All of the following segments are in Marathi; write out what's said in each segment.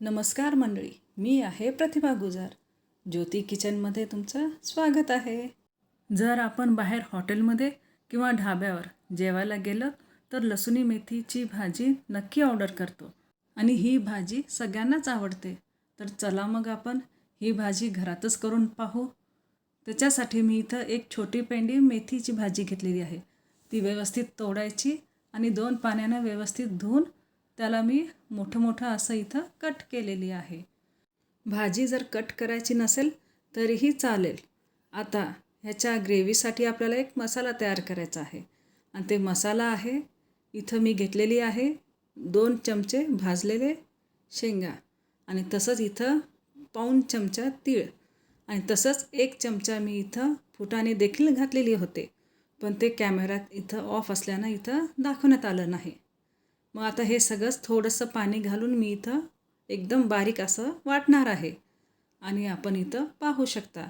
नमस्कार मंडळी मी आहे प्रतिभा गुजार. ज्योती किचनमध्ये तुमचं स्वागत आहे. जर आपण बाहेर हॉटेलमध्ये किंवा ढाब्यावर जेवायला गेलं तर लसुणी मेथीची भाजी नक्की ऑर्डर करतो. आणि ही भाजी सगळ्यांनाच आवडते. तर चला मग आपण ही भाजी घरातच करून पाहू. त्याच्यासाठी मी इथं एक छोटी पेंडी मेथीची भाजी घेतलेली आहे. ती व्यवस्थित तोडायची आणि दोन पाण्यानं व्यवस्थित धुवून त्याला मी मोठं मोठं असं इथं कट केलेली आहे. भाजी जर कट करायची नसेल तरीही चालेल. आता ह्याच्या ग्रेव्हीसाठी आपल्याला एक मसाला तयार करायचा आहे. आणि ते मसाला आहे इथं मी घेतलेली आहे दोन चमचे भाजलेले शेंगा. आणि तसंच इथं पाऊन चमचा तीळ. आणि तसंच एक चमचा मी इथं फुटाणे देखील घातलेली होते. पण ते कॅमेऱ्यात इथं ऑफ असल्यानं इथं दाखवण्यात आलं नाही. मग आता हे सगळंच थोडंसं पाणी घालून मी इथं एकदम बारीक असं वाटणार आहे. आणि आपण इथं पाहू शकता.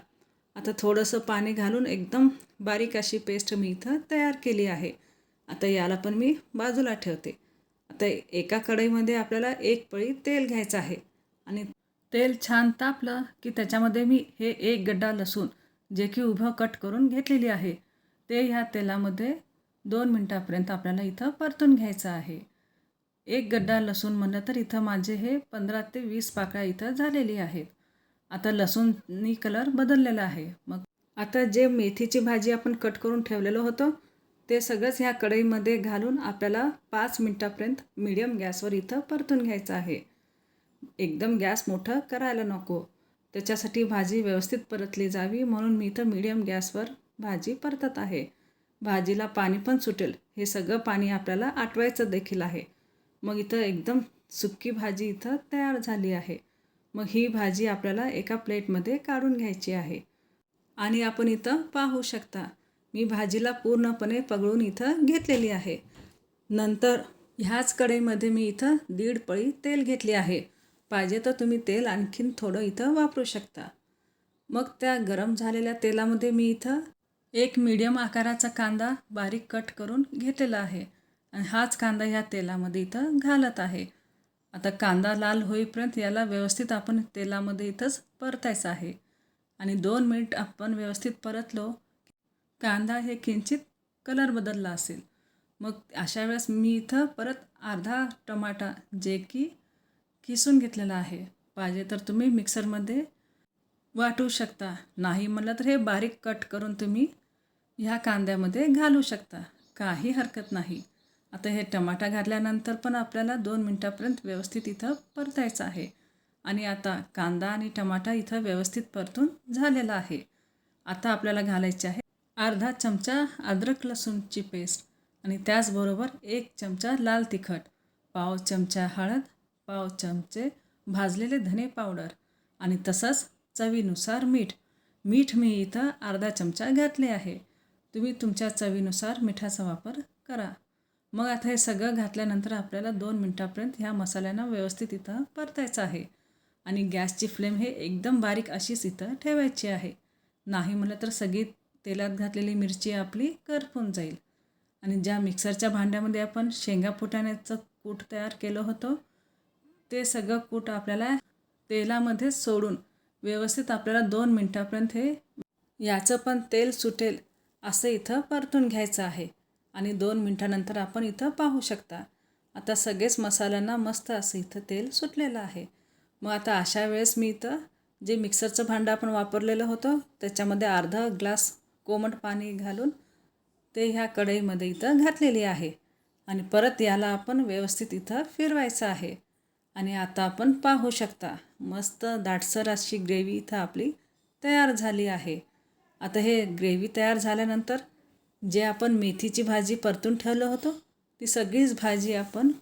आता थोडंसं पाणी घालून एकदम बारीक अशी पेस्ट मी इथं तयार केली आहे. आता याला पण मी बाजूला ठेवते. आता एका कढईमध्ये आपल्याला एक पळी तेल घ्यायचं आहे. आणि तेल छान तापलं की त्याच्यामध्ये मी हे एक गड्डा लसूण जे की उभं कट करून घेतलेली आहे ते ह्या तेलामध्ये दोन मिनटापर्यंत आपल्याला इथं परतून घ्यायचं आहे. एक गड्डा लसूण म्हणलं तर इथं माझे हे पंधरा ते वीस पाकळ्या इथं झालेली आहेत. आता लसूणनी कलर बदललेला आहे. मग आता जे मेथीची भाजी आपण कट करून ठेवलेलं होतं ते सगळंच ह्या कढईमध्ये घालून आपल्याला पाच मिनटापर्यंत मिडियम गॅसवर इथं परतून घ्यायचं आहे. एकदम गॅस मोठं करायला नको. त्याच्यासाठी भाजी व्यवस्थित परतली जावी म्हणून मी इथं मिडियम गॅसवर भाजी परतत आहे. भाजीला पाणी पण सुटेल. हे सगळं पाणी आपल्याला आटवायचं देखील आहे. मग इथं एकदम सुक्की भाजी इथं तयार झाली आहे. मग ही भाजी आपल्याला एका प्लेटमध्ये काढून घ्यायची आहे. आणि आपण इथं पाहू शकता मी भाजीला पूर्णपणे पगळून इथं घेतलेली आहे. नंतर ह्याच कढईमध्ये मी इथं दीड पळी तेल घेतली आहे. पाहिजे तर तुम्ही तेल आणखीन थोडं इथं वापरू शकता. मग त्या गरम झालेल्या तेलामध्ये मी इथं एक मीडियम आकाराचा कांदा बारीक कट करून घेतलेला आहे. आणि हाच कांदा ह्या तेलामध्ये इथं घालत आहे. आता कांदा लाल होईपर्यंत याला व्यवस्थित आपण तेलामध्ये इथंच परतायचं आहे. आणि दोन मिनिट आपण व्यवस्थित परतलो कांदा हे किंचित कलर बदलला असेल. मग अशा वेळेस मी इथं परत अर्धा टमाटा जे की किसून घेतलेला आहे. पाहिजे तर तुम्ही मिक्सरमध्ये वाटू शकता. नाही म्हणलं तर हे बारीक कट करून तुम्ही ह्या कांद्यामध्ये घालू शकता. काही हरकत नाही. आता हे टमाटा घातल्यानंतर पण आपल्याला दोन मिनटापर्यंत व्यवस्थित इथं परतायचं आहे. आणि आता कांदा आणि टमाटा इथं व्यवस्थित परतून झालेला आहे. आता आपल्याला घालायचे आहे अर्धा चमचा अद्रक लसूणची पेस्ट आणि त्याचबरोबर एक चमचा लाल तिखट पाव चमचा हळद पाव चमचे भाजलेले धने पावडर आणि तसंच चवीनुसार मीठ. मीठ मी इथं अर्धा चमचा घातले आहे. तुम्ही तुमच्या चवीनुसार मिठाचा वापर करा. मग आता हे सगळं घातल्यानंतर आपल्याला दोन मिनटापर्यंत ह्या मसाल्यांना व्यवस्थित इथं परतायचं आहे. आणि गॅसची फ्लेम हे एकदम बारीक अशीच इथं ठेवायची आहे. नाही म्हटलं तर सगळी तेलात घातलेली मिरची आपली करपून जाईल. आणि ज्या मिक्सरच्या भांड्यामध्ये आपण शेंगा फुटाण्याचं कूट तयार केलं होतं ते सगळं कूट आपल्याला तेलामध्ये सोडून व्यवस्थित आपल्याला दोन मिनटापर्यंत हे याचं पण तेल सुटेल असं इथं परतून घ्यायचं आहे. आणि दोन मिनटानंतर आपण इथं पाहू शकता. आता सगळेच मसाल्यांना मस्त असं इथं तेल सुटलेलं आहे. मग आता अशा वेळेस मी इथं जे मिक्सरचं भांडं आपण वापरलेलं होतं त्याच्यामध्ये अर्धा ग्लास कोमट पाणी घालून ते ह्या कढईमध्ये इथं घातलेली आहे. आणि परत याला आपण व्यवस्थित इथं फिरवायचं आहे. आणि आता आपण पाहू शकता मस्त दाटसर अशी ग्रेव्ही इथं आपली तयार झाली आहे. आता हे ग्रेव्ही तयार झाल्यानंतर जे आपण मेथीची भाजी परतून ठेवलं होतं ती सगळीच भाजी आपण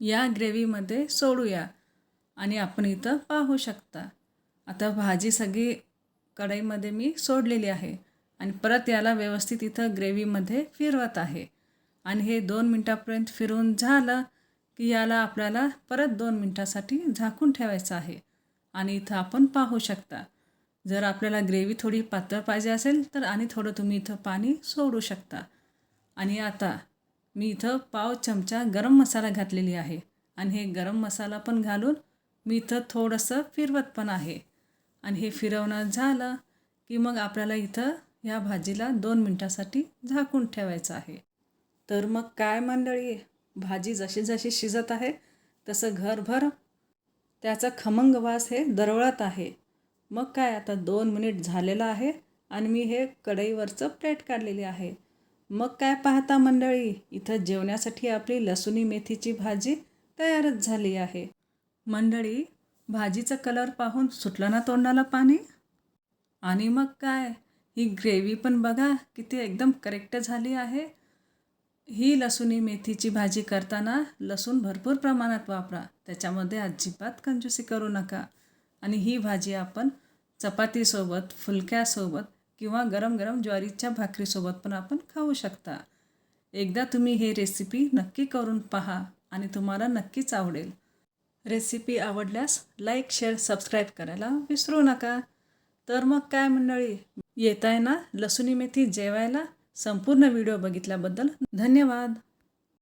या ग्रेव्हीमध्ये सोडूया आणि आपण इथं पाहू शकता. आता भाजी सगळी कढईमध्ये मी सोडलेली आहे आणि परत याला व्यवस्थित इथं ग्रेव्हीमध्ये फिरवत आहे. आणि हे दोन मिनटापर्यंत फिरवून झालं की याला आपल्याला परत दोन मिनटासाठी झाकून ठेवायचं आहे आणि इथं आपण पाहू शकता. जर आपल्याला ग्रेव्ही थोडी पातळ पाहिजे असेल तर आणि थोडं तुम्ही इथं पाणी सोडू शकता. आणि आता मी इथं पाव चमचा गरम मसाला घातलेली आहे. आणि हे गरम मसाला पण घालून मी इथं थोडंसं फिरवत पण आहे. आणि हे फिरवणं झालं की मग आपल्याला इथं ह्या भाजीला दोन मिनटासाठी झाकून ठेवायचं आहे. तर मग काय मंडळी भाजी जशी जशी शिजत आहे तसं घरभर त्याचा खमंग वास हे दरवळत आहे. मग काय आता दोन मिनिट झालेलं आहे आणि मी हे कढईवरचं प्लेट काढलेली आहे. मग काय पाहता मंडळी इथं जेवण्यासाठी आपली लसुणी मेथीची भाजी तयारच झाली आहे. मंडळी भाजीचा कलर पाहून सुटलं ना तोंडाला पाणी? आणि मग काय? ही ग्रेव्ही पण बघा किती एकदम करेक्ट झाली आहे. ही लसुणी मेथीची भाजी करताना लसूण भरपूर प्रमाणात वापरा. त्याच्यामध्ये अजिबात कंजूसी करू नका. आणि ही भाजी आपण चपातीसोबत फुलक्यासोबत किंवा गरम गरम ज्वारीच्या भाकरीसोबत पण आपण खाऊ शकता. एकदा तुम्ही हे रेसिपी नक्की करून पहा आणि तुम्हाला नक्कीच आवडेल. रेसिपी आवडल्यास लाईक शेअर सबस्क्राईब करायला विसरू नका. तर मग काय मंडळी येत आहे ना लसुणी मेथी जेवायला? संपूर्ण व्हिडिओ बघितल्याबद्दल धन्यवाद.